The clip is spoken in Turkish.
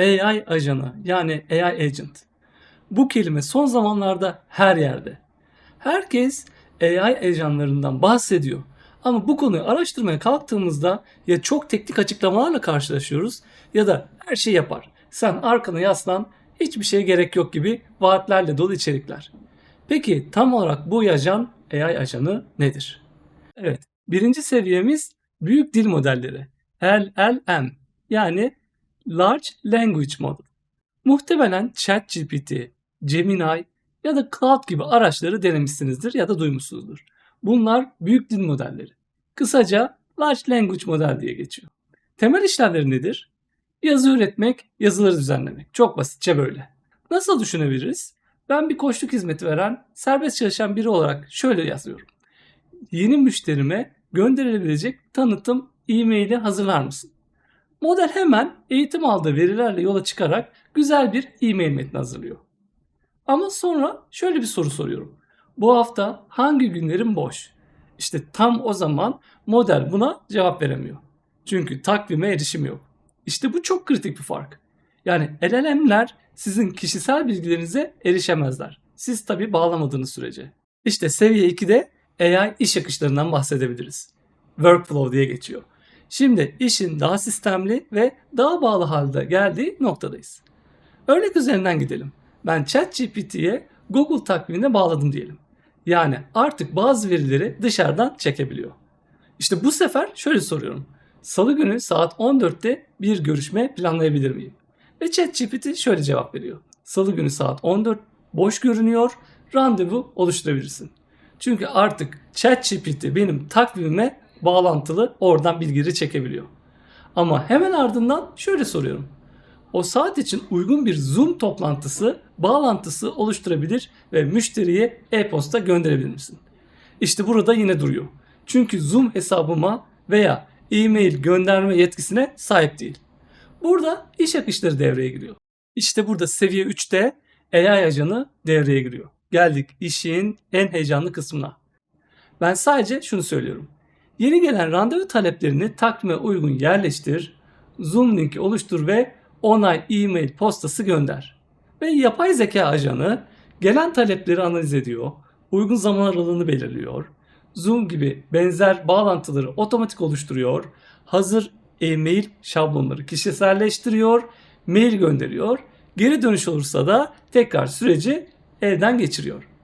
AI ajanı yani AI agent. Bu kelime son zamanlarda her yerde. Herkes AI ajanlarından bahsediyor. Ama bu konuyu araştırmaya kalktığımızda ya çok teknik açıklamalarla karşılaşıyoruz ya da her şey yapar. Sen arkana yaslan hiçbir şeye gerek yok gibi vaatlerle dolu içerikler. Peki tam olarak bu ajan AI ajanı nedir? Evet birinci seviyemiz büyük dil modelleri. LLM yani Large Language Model. Muhtemelen ChatGPT, Gemini ya da Cloud gibi araçları denemişsinizdir ya da duymuşsunuzdur. Bunlar büyük dil modelleri. Kısaca Large Language Model diye geçiyor. Temel işlemleri nedir? Yazı üretmek, yazıları düzenlemek. Çok basitçe böyle. Nasıl düşünebiliriz? Ben bir koçluk hizmeti veren, serbest çalışan biri olarak şöyle yazıyorum. Yeni müşterime gönderilebilecek tanıtım e-maili hazırlar mısın? Model hemen eğitim aldığı verilerle yola çıkarak güzel bir e-mail metni hazırlıyor. Ama sonra şöyle bir soru soruyorum. Bu hafta hangi günlerim boş? İşte tam o zaman model buna cevap veremiyor. Çünkü takvime erişim yok. İşte bu çok kritik bir fark. Yani LLM'ler sizin kişisel bilgilerinize erişemezler. Siz tabi bağlamadığınız sürece. İşte seviye 2'de AI iş akışlarından bahsedebiliriz. Workflow diye geçiyor. Şimdi işin daha sistemli ve daha bağlı halde geldiği noktadayız. Örnek üzerinden gidelim. Ben ChatGPT'ye Google takvimine bağladım diyelim. Yani artık bazı verileri dışarıdan çekebiliyor. İşte bu sefer şöyle soruyorum. Salı günü saat 14'te bir görüşme planlayabilir miyim? Ve ChatGPT şöyle cevap veriyor. Salı günü saat 14 boş görünüyor, randevu oluşturabilirsin. Çünkü artık ChatGPT benim takvimime bağlantılı oradan bilgileri çekebiliyor. Ama hemen ardından şöyle soruyorum. O saat için uygun bir Zoom toplantısı, bağlantısı oluşturabilir ve müşteriye e-posta gönderebilir misin? İşte burada yine duruyor. Çünkü Zoom hesabıma veya e-mail gönderme yetkisine sahip değil. Burada iş akışları devreye giriyor. İşte burada seviye 3'te AI ajanı devreye giriyor. Geldik işin en heyecanlı kısmına. Ben sadece şunu söylüyorum. Yeni gelen randevu taleplerini takvime uygun yerleştir, Zoom linki oluştur ve onay e-mail postası gönder. Ve yapay zeka ajanı gelen talepleri analiz ediyor, uygun zaman aralığını belirliyor, Zoom gibi benzer bağlantıları otomatik oluşturuyor, hazır e-mail şablonları kişiselleştiriyor, mail gönderiyor, geri dönüş olursa da tekrar süreci elden geçiriyor.